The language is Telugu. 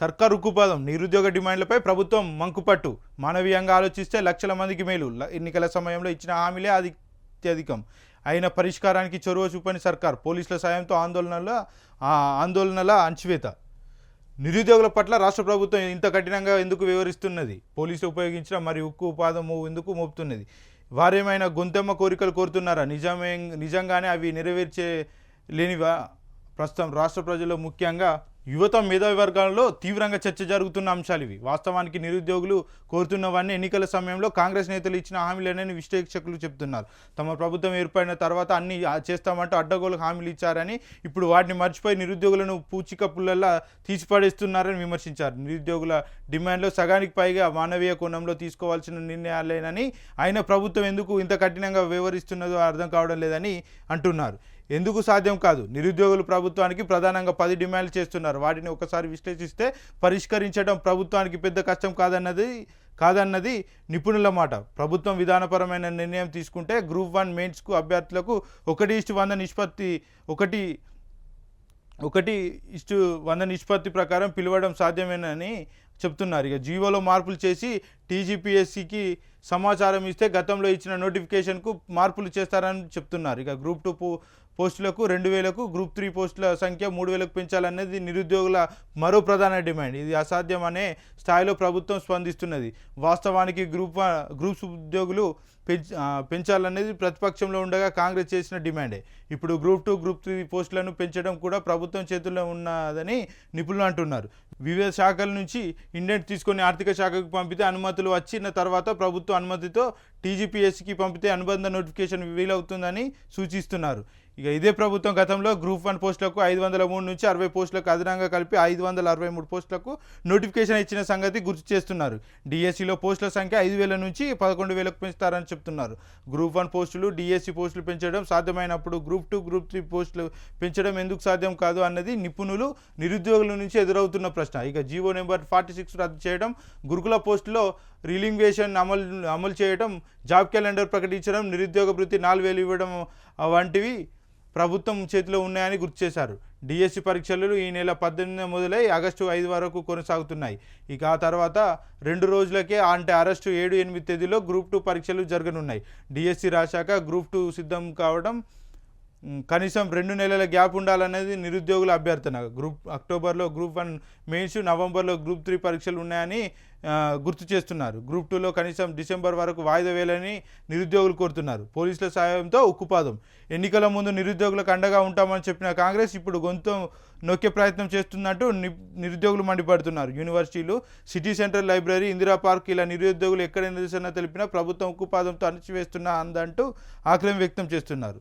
సర్కార్ ఉక్కుపాదం నిరుద్యోగ డిమాండ్లపై ప్రభుత్వం మంకుపట్టు. మానవీయంగా ఆలోచిస్తే లక్షల మందికి మేలు. ఎన్నికల సమయంలో ఇచ్చిన హామీలే అది అత్యధికం. అయిన పరిష్కారానికి చొరవ చూపని సర్కార్ పోలీసుల సాయంతో ఆందోళనల ఆందోళనల అంచివేత. నిరుద్యోగుల పట్ల రాష్ట్ర ప్రభుత్వం ఇంత కఠినంగా ఎందుకు వివరిస్తున్నది పోలీసులు ఉపయోగించిన మరి ఉక్కు ఉపాదం ఎందుకు మోపుతున్నది? వారేమైనా గొంతెమ్మ కోరికలు కోరుతున్నారా? నిజమే నిజంగానే అవి నెరవేర్చే లేనివా ప్రస్తుతం రాష్ట్ర ప్రజలు ముఖ్యంగా యువత మేధావి వర్గాల్లో తీవ్రంగా చర్చ జరుగుతున్న అంశాలు ఇవి. వాస్తవానికి నిరుద్యోగులు కోరుతున్నవన్నీ ఎన్నికల సమయంలో కాంగ్రెస్ నేతలు ఇచ్చిన హామీలనని విశ్లేషకులు చెప్తున్నారు. తమ ప్రభుత్వం ఏర్పడిన తర్వాత అన్ని చేస్తామంటూ అడ్డగోలు హామీలు ఇచ్చారని ఇప్పుడు వాటిని మర్చిపోయి నిరుద్యోగులను పూచిక పుల్లల్లా తీసిపడేస్తున్నారని విమర్శించారు. నిరుద్యోగుల డిమాండ్లో సగానికి పైగా మానవీయ కోణంలో తీసుకోవాల్సిన నిర్ణయాలేనని ఆయన ప్రభుత్వం ఎందుకు ఇంత కఠినంగా వ్యవహరిస్తున్నదో అర్థం కావడం లేదని అంటున్నారు. ఎందుకు సాధ్యం కాదు? నిరుద్యోగులు ప్రభుత్వానికి ప్రధానంగా పది డిమాండ్లు చేస్తున్నారు. వాటిని ఒకసారి విశ్లేషిస్తే పరిష్కరించడం ప్రభుత్వానికి పెద్ద కష్టం కాదన్నది కాదన్నది నిపుణుల మాట. ప్రభుత్వం విధానపరమైన నిర్ణయం తీసుకుంటే గ్రూప్ వన్ మెయిన్స్కు అభ్యర్థులకు ఒకటి ఇష్టు వంద నిష్పత్తి ఒకటి ఒకటి ఇష్టు వంద నిష్పత్తి ప్రకారం పిలవడం సాధ్యమేనని చెప్తున్నారు. ఇక జీవోలో మార్పులు చేసి టీజీపీఎస్సికి సమాచారం ఇస్తే గతంలో ఇచ్చిన నోటిఫికేషన్కు మార్పులు చేస్తారని చెప్తున్నారు. ఇక గ్రూప్ టూ పోస్టులకు రెండు వేలకు గ్రూప్ త్రీ పోస్టుల సంఖ్య మూడు వేలకు పెంచాలనేది నిరుద్యోగుల మరో ప్రధాన డిమాండ్. ఇది అసాధ్యం అనే స్థాయిలో ప్రభుత్వం స్పందిస్తున్నది. వాస్తవానికి గ్రూప్ గ్రూప్స్ ఉద్యోగులు పెంచాలనేది ప్రతిపక్షంలో ఉండగా కాంగ్రెస్ చేసిన డిమాండే. ఇప్పుడు గ్రూప్ టూ గ్రూప్ త్రీ పోస్టులను పెంచడం కూడా ప్రభుత్వం చేతుల్లో ఉన్నదని నిపుణులు అంటున్నారు. వివిధ శాఖల నుంచి ఇండెంట్ తీసుకొని ఆర్థిక శాఖకు పంపితే అనుమతులు వచ్చిన తర్వాత ప్రభుత్వ అనుమతితో టీజీపీఎస్సికి పంపితే అనుబంధ నోటిఫికేషన్ వీలవుతుందని సూచిస్తున్నారు. ఇక ఇదే ప్రభుత్వం గతంలో గ్రూప్ వన్ పోస్టులకు ఐదు వందల మూడు నుంచి అరవై పోస్టులకు అదనంగా కలిపి ఐదు వందల అరవై మూడు పోస్టులకు నోటిఫికేషన్ ఇచ్చిన సంగతి గుర్తు చేస్తున్నారు. డిఎస్సిలో పోస్టుల సంఖ్య ఐదు వేల నుంచి పదకొండు వేలకు పెంచుతారని చెప్తున్నారు. గ్రూప్ వన్ పోస్టులు డిఎస్సి పోస్టులు పెంచడం సాధ్యమైనప్పుడు గ్రూప్ టూ గ్రూప్ త్రీ పోస్టులు పెంచడం ఎందుకు సాధ్యం కాదు అన్నది నిపుణులు నిరుద్యోగుల నుంచి ఎదురవుతున్న ప్రశ్న. ఇక జీవో నెంబర్ ఫార్టీ సిక్స్ రద్దు చేయడం గురుకుల పోస్టులో రిలింగ్వేషన్ అమలు అమలు చేయడం జాబ్ క్యాలెండర్ ప్రకటించడం నిరుద్యోగ వృత్తి నాలుగు వేలు ఇవ్వడం వంటివి ప్రభుత్వం చేతిలో ఉన్నాయని గుర్తు చేశారు. డిఎస్సి పరీక్షలు ఈ నెల పద్దెనిమిది మొదలై ఆగస్టు ఐదు వరకు కొనసాగుతున్నాయి. ఇక ఆ తర్వాత రెండు రోజులకే అంటే ఆగస్టు ఏడు ఎనిమిది తేదీలో గ్రూప్ టూ పరీక్షలు జరగనున్నాయి. డిఎస్సి రాశాక గ్రూప్ టూ సిద్ధం కావడం కనీసం రెండు నెలల గ్యాప్ ఉండాలనేది నిరుద్యోగుల అభ్యర్థన. గ్రూప్ అక్టోబర్లో గ్రూప్ వన్ మెయిన్స్ నవంబర్లో గ్రూప్ త్రీ పరీక్షలు ఉన్నాయని గుర్తు చేస్తున్నారు. గ్రూప్ టూలో కనీసం డిసెంబర్ వరకు వాయిదా వేయాలని నిరుద్యోగులు కోరుతున్నారు. పోలీసుల సాయంతో ఉక్కుపాదం. ఎన్నికల ముందు నిరుద్యోగులకు అండగా ఉంటామని చెప్పిన కాంగ్రెస్ ఇప్పుడు గొంతు నొక్కే ప్రయత్నం చేస్తున్నట్టు ని నిరుద్యోగులు మండిపడుతున్నారు. యూనివర్సిటీలు city centre library Indira park ఇలా నిరుద్యోగులు ఎక్కడ నిరసన తెలిపినా ప్రభుత్వం ఉక్కుపాదంతో అణచివేస్తున్నా అందంటూ ఆగ్రహం వ్యక్తం చేస్తున్నారు.